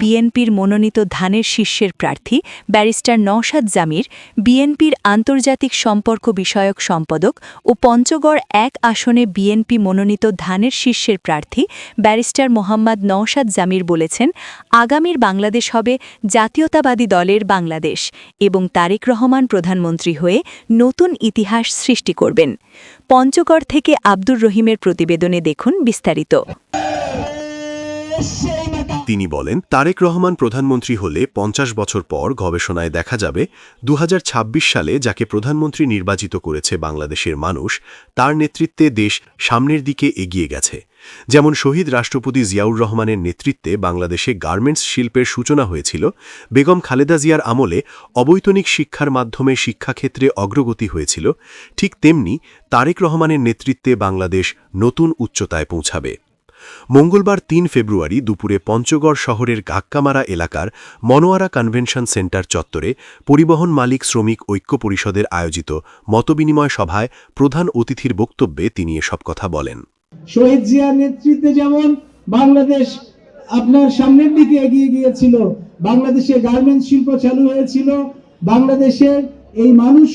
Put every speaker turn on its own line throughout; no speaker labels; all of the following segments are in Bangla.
বিএনপির মনোনীত ধানের শীর্ষের প্রার্থী ব্যারিস্টার নওশাদ জামির, বিএনপির আন্তর্জাতিক সম্পর্ক বিষয়ক সম্পাদক ও পঞ্চগড় এক আসনে বিএনপি মনোনীত ধানের শীর্ষের প্রার্থী ব্যারিস্টার মোহাম্মদ নওশাদ জামির বলেছেন, আগামীর বাংলাদেশ হবে জাতীয়তাবাদী দলের বাংলাদেশ এবং তারেক রহমান প্রধানমন্ত্রী হয়ে নতুন ইতিহাস সৃষ্টি করবেন। পঞ্চগড় থেকে আব্দুর রহিমের প্রতিবেদনে দেখুন বিস্তারিত।
তিনি বলেন, তারেক রহমান প্রধানমন্ত্রী হলে পঞ্চাশ বছর পর গবেষণায় দেখা যাবে দু হাজার ছাব্বিশ সালে যাকে প্রধানমন্ত্রী নির্বাচিত করেছে বাংলাদেশের মানুষ, তার নেতৃত্বে দেশ সামনের দিকে এগিয়ে গেছে। যেমন শহীদ রাষ্ট্রপতি জিয়াউর রহমানের নেতৃত্বে বাংলাদেশে গার্মেন্টস শিল্পের সূচনা হয়েছিল, বেগম খালেদা জিয়ার আমলে অবৈতনিক শিক্ষার মাধ্যমে শিক্ষাক্ষেত্রে অগ্রগতি হয়েছিল, ঠিক তেমনি তারেক রহমানের নেতৃত্বে বাংলাদেশ নতুন উচ্চতায় পৌঁছাবে। মঙ্গলবার তিন ফেব্রুয়ারি দুপুরে পঞ্চগড় শহরের গাক্কামারা এলাকার মনোয়ারা কনভেনশন সেন্টার চত্বরে পরিবহন মালিক শ্রমিক ঐক্য পরিষদের আয়োজিত মতবিনিময় সভায় প্রধান অতিথির বক্তব্যে তিনি এসব কথা বলেন।
শহীদ জিয়ার নেতৃত্বে যেমন বাংলাদেশ আপনার সামনের দিকে এগিয়ে গিয়েছিল, বাংলাদেশে গার্মেন্টস শিল্প চালু হয়েছিল, বাংলাদেশের এই মানুষ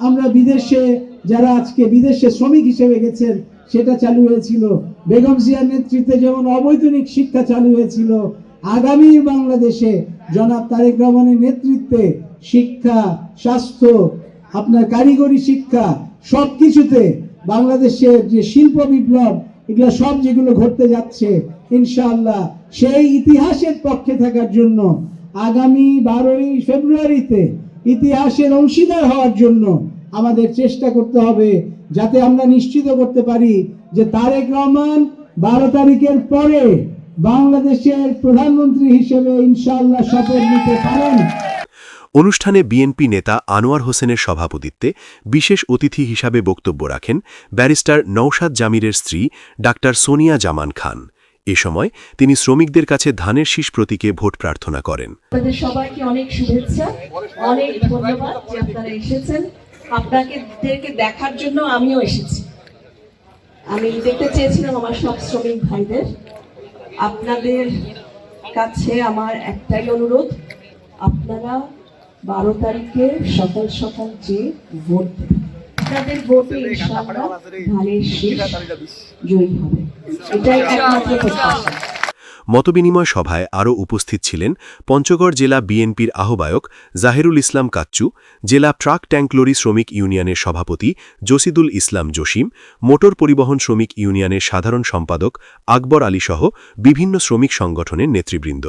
আমরা বিদেশে, যারা আজকে বিদেশে শ্রমিক হিসেবে গেছেন সেটা চালু হয়েছিল। বেগম জিয়ার নেতৃত্বে যেমন অবৈতনিক শিক্ষা চালু হয়েছিল, আগামী বাংলাদেশে জনাব তারেক রহমানের নেতৃত্বে শিক্ষা, স্বাস্থ্য, আপনার কারিগরি শিক্ষা সব কিছুতে বাংলাদেশের যে শিল্প বিপ্লব, এগুলো সব যেগুলো ঘটতে যাচ্ছে, ইনশাআল্লাহ সেই ইতিহাসের পক্ষে থাকার জন্য আগামী বারোই ফেব্রুয়ারিতে ইতিহাসের অংশীদার হওয়ার জন্য আমাদের চেষ্টা করতে হবে। যাতে আমরা নিশ্চিত করতে পারি যে তারেক রহমান বারো তারিখের পরে বাংলাদেশের প্রধানমন্ত্রী হিসেবে ইনশাআল্লাহ শপথ নিতে পারেন।
অনুষ্ঠানে বিএনপি নেতা আনোয়ার হোসেনের সভাপতিত্বে বিশেষ অতিথি হিসাবে বক্তব্য রাখেন ব্যারিস্টার নৌশাদ জামিরের স্ত্রী ডাক্তার সোনিয়া জামান খান। এ সময় তিনি শ্রমিকদের কাছে ধানের শীষ প্রতীকে ভোট প্রার্থনা করেন।
সবাইকে অনেক শুভেচ্ছা অনেক ধন্যবাদ যে আপনারা এসেছেন। আপনাদেরকে দেখার জন্য আমিও এসেছি। আমি দেখতে চেয়েছিলাম আমার সব শ্রমিক ভাইদের। আপনাদের কাছে আমার একটাই অনুরোধ, আপনারা বারো তারিখে সকাল সকাল যে ভোট দেবেন, আপনাদের ভোটে ইনশাআল্লাহ ধানের শীষ জয়ী হবে। এটাই একমাত্র প্রত্যাশা।
মতবিনিময় সভায় আরও উপস্থিত ছিলেন পঞ্চগড় জেলা বিএনপির আহ্বায়ক জাহেরুল ইসলাম কাচ্চু, জেলা ট্রাক ট্যাঙ্কলরি শ্রমিক ইউনিয়নের সভাপতি জসিদুল ইসলাম জসিম, মোটর পরিবহন শ্রমিক ইউনিয়নের সাধারণ সম্পাদক আকবর আলী সহ বিভিন্ন শ্রমিক সংগঠনের নেতৃবৃন্দ।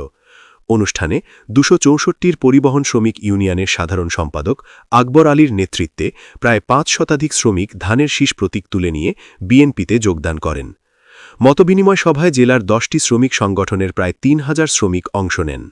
অনুষ্ঠানে দুশো চৌষট্টির পরিবহন শ্রমিক ইউনিয়নের সাধারণ সম্পাদক আকবর আলীর নেতৃত্বে প্রায় পাঁচ শতাধিক শ্রমিক ধানের শীষ প্রতীক তুলে নিয়ে বিএনপিতে যোগদান করেন। মতবিনিময় সভায় জেলার দশটি শ্রমিক সংগঠনের প্রায় তিন হাজার শ্রমিক অংশ নেন।